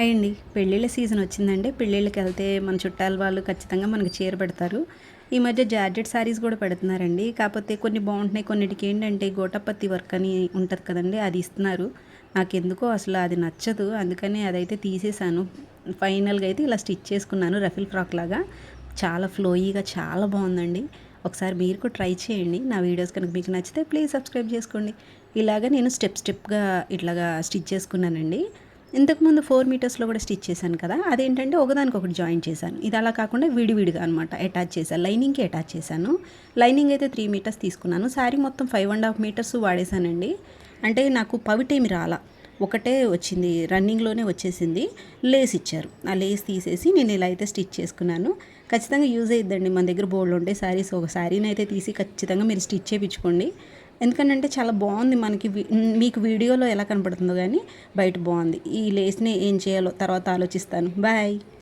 Hi అండి పెళ్ళిళ్ళ season వచ్చిందండి. పెళ్ళిళ్ళకి వెళ్తే మన చుట్టాల వాళ్ళు ఖచ్చితంగా మనకి చీర పెడతారు. ఈ మధ్య జార్జెట్ శారీస్ కూడా పెడుతున్నారండి. కాకపోతే కొన్ని బాగుంటున్నాయి. కొన్నిటికి ఏంటంటే గోటపత్తి వర్క్ అని ఉంటుంది కదండి. అది ఇస్తున్నారు. నాకు ఎందుకో అసలు అది నచ్చదు. అందుకని అదైతే తీసేశాను. ఫైనల్గా అయితే ఇలా స్టిచ్ చేసుకున్నాను. రఫిల్ ఫ్రాక్ లాగా. చాలా ఫ్లోయీగా చాలా బాగుందండి. ఒకసారి మీరు కూడా ట్రై చేయండి. నా వీడియోస్ కనుక మీకు నచ్చితే ప్లీజ్ సబ్స్క్రైబ్ చేసుకోండి. ఇలాగ నేను స్టెప్ స్టెప్గా ఇట్లాగా స్టిచ్ చేసుకున్నానండి. ఇంతకుముందు ఫోర్ మీటర్స్లో కూడా స్టిచ్ చేశాను కదా అదేంటంటే ఒకదానికి ఒకటి జాయిన్ చేశాను. ఇది అలా కాకుండా విడివిడిగా అనమాట అటాచ్ చేశాను లైనింగ్కి అటాచ్ చేశాను. లైనింగ్ అయితే త్రీ మీటర్స్ తీసుకున్నాను. శారీ మొత్తం ఫైవ్ అండ్ హాఫ్ మీటర్స్ వాడేశానండి. అంటే నాకు పవిటేమి రాలా. ఒకటే వచ్చింది రన్నింగ్లోనే వచ్చేసింది లేస్ ఇచ్చారు. ఆ లేస్ తీసేసి నేను ఇలా అయితే స్టిచ్ చేసుకున్నాను. ఖచ్చితంగా యూజ్ అయ్యిద్దండి మన దగ్గర బోల్డ్ ఉంటే శారీస్ ఒక శారీని అయితే తీసి ఖచ్చితంగా మీరు స్టిచ్ చేయించుకోండి. ఎందుకంటే చాలా బాగుంది మనకి మీకు వీడియోలో ఎలా కనపడుతుందో కానీ బయట బాగుంది. ఈ లేస్ని ఏం చేయాలో తర్వాత ఆలోచిస్తాను. బాయ్.